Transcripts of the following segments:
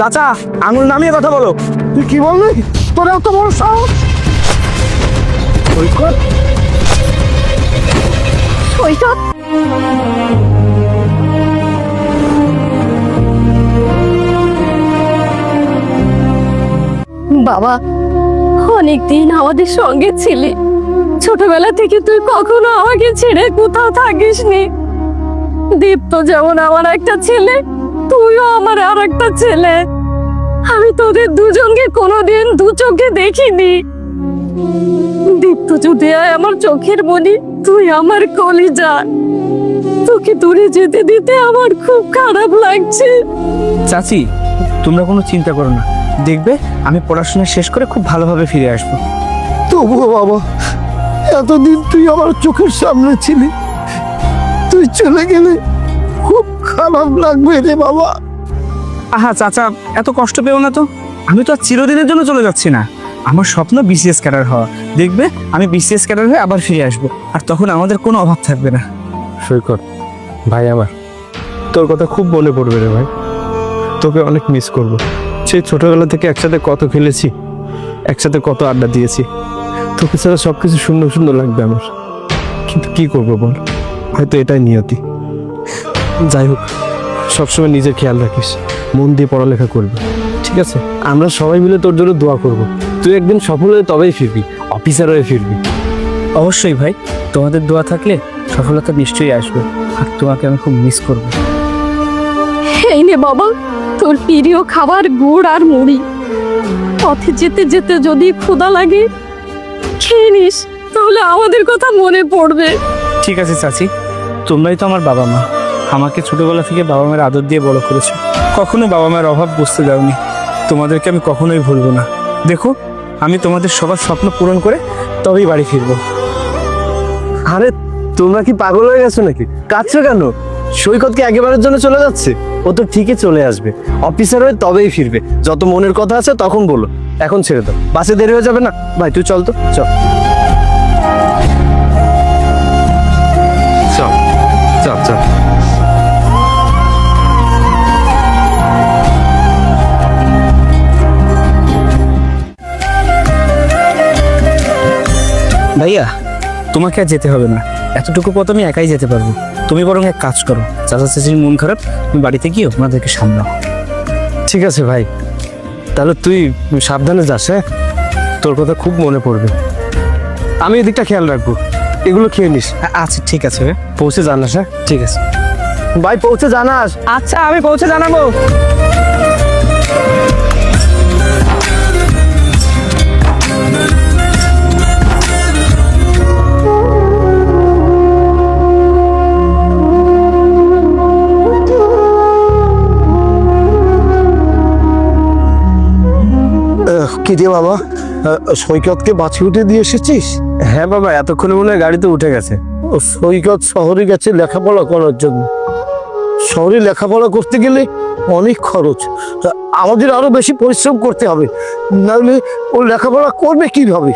চাচা আঙুল নামিয়ে কথা বলো। তুই কি বললি? তোর এত বড় সাহস? সৈকত? বাবা অনেকদিন আমাদের সঙ্গে ছিলি। ছোটবেলা থেকে তুই কখনো আমাকে ছেড়ে কোথাও থাকিসনি। দীপ্ত যেমন আমার একটা ছেলে তুইও আমার আর একটা ছেলে। আমি তোদের দুজনকে কোনোদিন দু চোখে দেখিনি। দীপ্ত যদি হয় আমার চোখের মনি তুই আমার কলিজা। তোকে দূরে যেতে দিতে আমার খুব খারাপ লাগছে। চাচি তোমরা কোনো চিন্তা করো না। দেখবে আমি পড়াশোনা শেষ করে খুব ভালোভাবে ফিরে আসব। তবুও বাবা এতদিন তুই আমার চোখের সামনে ছিলি। তুই চলে গেলে খুব খারাপ লাগবে রে বাবা। আহা চাচা এত কষ্ট পেও না তো। আমি তো আর চিরদিনের জন্য চলে যাচ্ছি না। আমার স্বপ্ন বিসিএস ক্যাডার হওয়া। দেখবে আমি বিসিএস ক্যাডার হয়ে আবার ফিরে আসব। আর তখন আমাদের কোনো অভাব থাকবে না। সৈকত ভাই আমার তোর কথা খুব মনে পড়বে রে ভাই। তোকে অনেক মিস করব। সেই ছোটবেলা থেকে একসাথে কত খেলেছি একসাথে কত আড্ডা দিয়েছি। তোকে ছাড়া সব কিছু সুন্দর সুন্দর লাগবে আমার। কিন্তু কি করব বল? হয়তো এটাই নিয়তি। যাই হোক সবসময় নিজের খেয়াল রাখিস। মন দিয়ে পড়ালেখা করবি ঠিক আছে? আমরা সবাই মিলে তোর জন্য দোয়া করব। তুই একদিন সফল হয়ে তবেই ফিরবি অফিসার হয়ে ফিরবি। অবশ্যই ভাই তোমাদের দোয়া থাকলে সফলতা নিশ্চয়ই আসবে আর তোমাকে আমি খুব মিস করব। এই নে বাবা তোর প্রিয় খাবার গুড় আর মুড়ি। পথে যেতে যেতে যদি ক্ষুধা লাগে খেয়ে নিস তাহলে আমাদের কথা মনে পড়বে। ঠিক আছে চাচি তোমরাই তো আমার বাবা মা। আমাকে ছোটবেলা থেকে বাবা মায়ের আদর দিয়ে বড় করেছ। কখনো বাবা মায়ের অভাব বুঝতে দাওনি। তোমাদেরকে আমি কখনোই ভুলবো না। দেখো, আমি তোমাদের সবার স্বপ্ন পূরণ করে তবেই বাড়ি ফিরবো। আরে, তোমরা কি পাগল হয়ে গেছো নাকি? কাঁদছো কেন? সৈকত কি একেবারের জন্য চলে যাচ্ছে? ও তো ঠিকই চলে আসবে। অফিসার হয়ে তবেই ফিরবে। যত মনের কথা আছে তখন বলো। এখন ছেড়ে দাও। বাসে দেরি হয়ে যাবে না? ভাই, তুই চল তো। চল। ভাইয়া তোমাকে আর যেতে হবে না। এতটুকু পথ আমি একাই যেতে পারব। তুমি বরং এক কাজ করো চাচা চাচির মন খারাপ তুমি বাড়িতে গিয়ে ওনাদেরকে সামলাও। ঠিক আছে ভাই। তাহলে তুই সাবধানে যাস হ্যাঁ? তোর কথা খুব মনে পড়বে। আমি এদিকটা খেয়াল রাখব। এগুলো খেয়ে নিস। আচ্ছা ঠিক আছে ভাই। পৌঁছে জানাস হ্যাঁ? ঠিক আছে। ভাই পৌঁছে জানাস আচ্ছা আমি পৌঁছে জানাব। আহ, কি রে বাবা? সৈকতকে বাছি উঠে দিয়ে এসেছিস? হ্যাঁ বাবা এতক্ষণে মনে হয় গাড়িতে উঠে গেছে। ও সৈকত শহরে গেছে লেখাপড়া করার জন্য। শহরে লেখাপড়া করতে গেলে অনেক খরচ। তা আমাদের আরও বেশি পরিশ্রম করতে হবে। নাহলে ও লেখাপড়া করবে কীভাবে?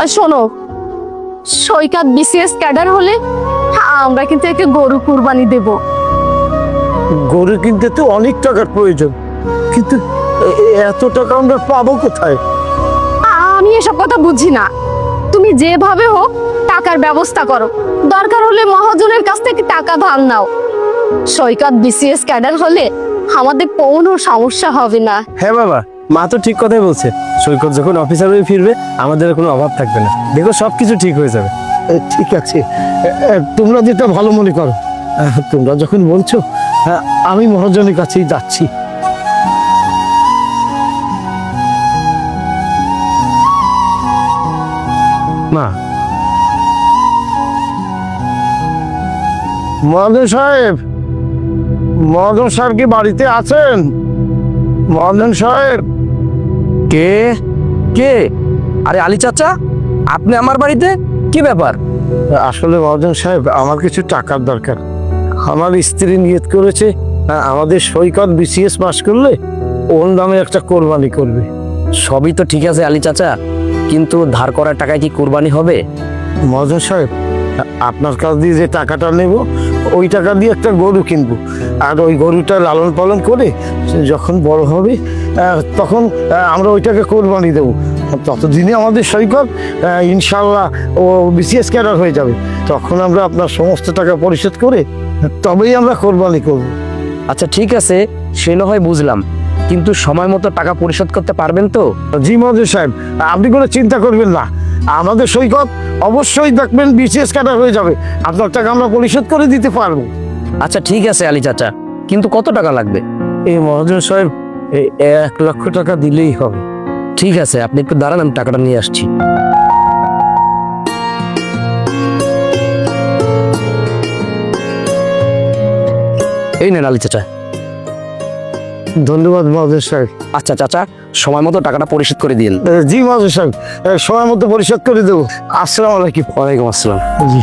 আর শোনো সৈকত বিসিএস ক্যাডার হলে আমরা কিন্তু একে গরু কুরবানি দেব। গরু কিনতে তো অনেক টাকার প্রয়োজন। কিন্তু এত টাকা আমরা পাবো কোথায়? আমি এসব কথা বুঝি না। তুমি যেভাবে হোক টাকার ব্যবস্থা করো। দরকার হলে মহাজনের কাছ থেকে টাকা ধার নাও। সৈকত বিসিএস ক্যাডার হলে আমাদের কোনো সমস্যা হবে না। হ্যাঁ বাবা মা তো ঠিক কথাই বলছে। সৈকত যখন অফিসার হয়ে ফিরবে আমাদের কোনো অভাব থাকবে না। দেখো সব কিছু ঠিক হয়ে যাবে। ঠিক আছে। তোমরা যেটা ভালো মনে করো তোমরা যখন বলছো হ্যাঁ, আমি মহাজনের কাছেই যাচ্ছি। মহাজন সাহেব মহাজন সাহেব কি বাড়িতে আছেন? মহাজন সাহেব। কে? কে? আরে আলী চাচা আপনি আমার বাড়িতে? কি ব্যাপার? আসলে মহাজন সাহেব আমার কিছু টাকার দরকার। আমার স্ত্রী নিয়ত করেছে আমাদের সৈকত বিসিএস পাস করলে ওর নামে একটা কোরবানি করবে। সবই তো ঠিক আছে আলী চাচা কিন্তু ধার করার টাকায় কি কোরবানি হবে? মহাজন সাহেব আপনার কাছ দিয়ে যে টাকাটা নেব ওই টাকা দিয়ে একটা গরু কিনবো। আর ওই গরুটা লালন পালন করে যখন বড় হবে তখন আমরা ওইটাকে কোরবানি দেবো। ততদিনে আমাদের সৈকত ইনশাল্লাহ ও বিসিএস ক্যাডার হয়ে যাবে। তখন আমরা আপনার সমস্ত টাকা পরিশোধ করে তবেই আমরা কোরবানি করব। আচ্ছা ঠিক আছে সে না হয় বুঝলাম। কিন্তু সময় মতো টাকা পরিশোধ করতে পারবেন তো? জি মহাজন সাহেব আপনি কোনো চিন্তা করবেন না। আমাদের সৈকত অবশ্যই দেখবেন বিসিএস ক্যাডার হয়ে যাবে। আপনার টাকা আমরা পরিশোধ করে দিতে পারব। আচ্ছা ঠিক আছে আলী চাচা। কিন্তু কত টাকা লাগবে? এই মহাজন সাহেব এই এক লক্ষ টাকা দিলেই হবে। ঠিক আছে আপনি একটু দাঁড়ান আমি টাকাটা নিয়ে আসছি। এই নেন আলী চাচা। ধন্যবাদ মহাজন সাহেব আচ্ছা চাচা সময় মতো টাকাটা পরিশোধ করে দিন জি মহাজন সাহেব সময় মতো পরিশোধ করে দেবো। আসসালামু আলাইকুম। ওয়ালাইকুম আসসালাম। জি।